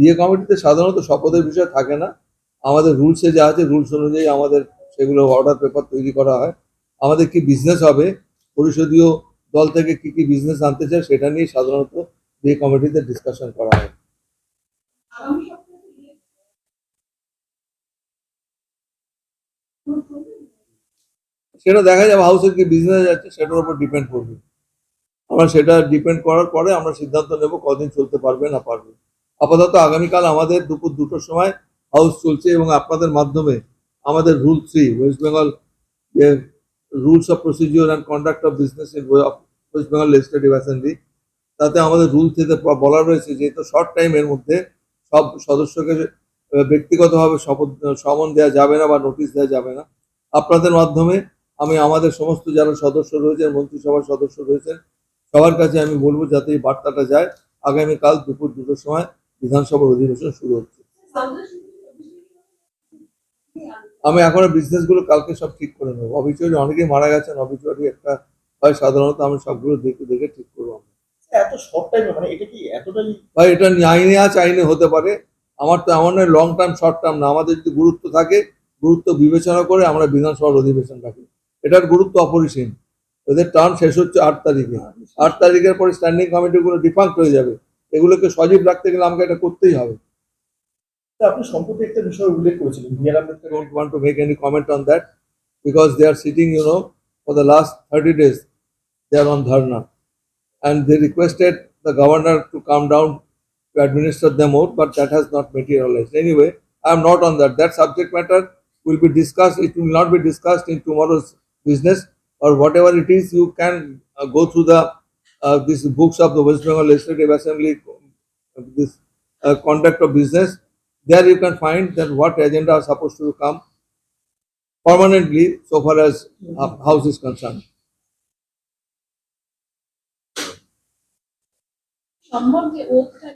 বিয়ে কমিটিতে সাধারণত শপথের বিষয় থাকে না। আমাদের রুলসে যা আছে রুলস অনুযায়ী আমাদের সেগুলো অর্ডার পেপার তৈরি করা হয়। আমাদের কি বিজনেস হবে? পরিষদীয় দল থেকে কি কি বিজনেস আনতে চায় সেটা নিয়ে সাধারণত বিয়ে কমিটিতে ডিসকাশন করা হয়। সেটা দেখা যাবে হাউসের কি বিজনেস আছে, সেটার উপর ডিপেন্ড করবে। আমরা সেটা ডিপেন্ড করার পরে আমরা সিদ্ধান্ত নেব কদিন চলতে পারবে না পারবে। আপাতত আগামীকাল আমাদের দুপুর দুটোর সময় হাউস চলছে এবং আপনাদের মাধ্যমে আমাদের rule three West Bengal rules of procedure and conduct of business in West Bengal legislative assembly তাতে আমাদের রুল থেকে বলা রয়েছে যে তো শর্ট টাইমের মধ্যে সব সদস্যকে ব্যক্তিগতভাবে শপথ, সমন দেওয়া যাবে না বা নোটিশ দেওয়া যাবে না। আপনাদের মাধ্যমে আমি আমাদের সমস্ত যারা সদস্য রয়েছেন, মন্ত্রিসভার সদস্য রয়েছেন, সবার কাছে আমি বলব যাতে এই বার্তাটা যায়। আগামীকাল দুপুর দুটোর সময় বিধানসভার অধিবেশন শুরু হচ্ছে। আমি এখন বিজনেসগুলো কালকে সব ঠিক করে নেব। অবিচুয়ারি অনেকেই মারা গেছেন। অবিচুয়ারি একটা হয় সাধারণত আমি সবগুলো দেখে দেখে ঠিক করব এত শর্ট টাইমে মানে এটা কি এতটাই ভাই এটা আইনে আছে আইনে হতে পারে। আমার তো এমন নয় লং টার্ম শর্ট টার্ম না। আমাদের যদি গুরুত্ব থাকে গুরুত্ব বিবেচনা করে আমরা বিধানসভার অধিবেশন রাখি। এটার গুরুত্ব অপরিসীম। ওদের টার্ম শেষ হচ্ছে আট তারিখে। আট তারিখের পরে স্ট্যান্ডিং কমিটিগুলো ডিফাঙ্ক্ট হয়ে যাবে। এগুলোকে সজীব রাখতে গেলে আমাকে এটা করতেই হবে তা আপনি সম্প্রতি একটা বিষয় উল্লেখ করেছিলেন B R Ambedkar don't want to make any comment on that because they are sitting, you know, for the last 30 days, they are on dharna. And they requested the governor to come down to administer them out, but that has not materialized. Anyway, I am not on that. That subject matter will be discussed. It will not be discussed in tomorrow's business or whatever it is. You can uh, go through the uh, these books of the West Bengal Legislative Assembly, uh, this uh, conduct of business. There you can find that what agenda are supposed to come permanently so far as uh, house is concerned. সম্ভব যে ওথটা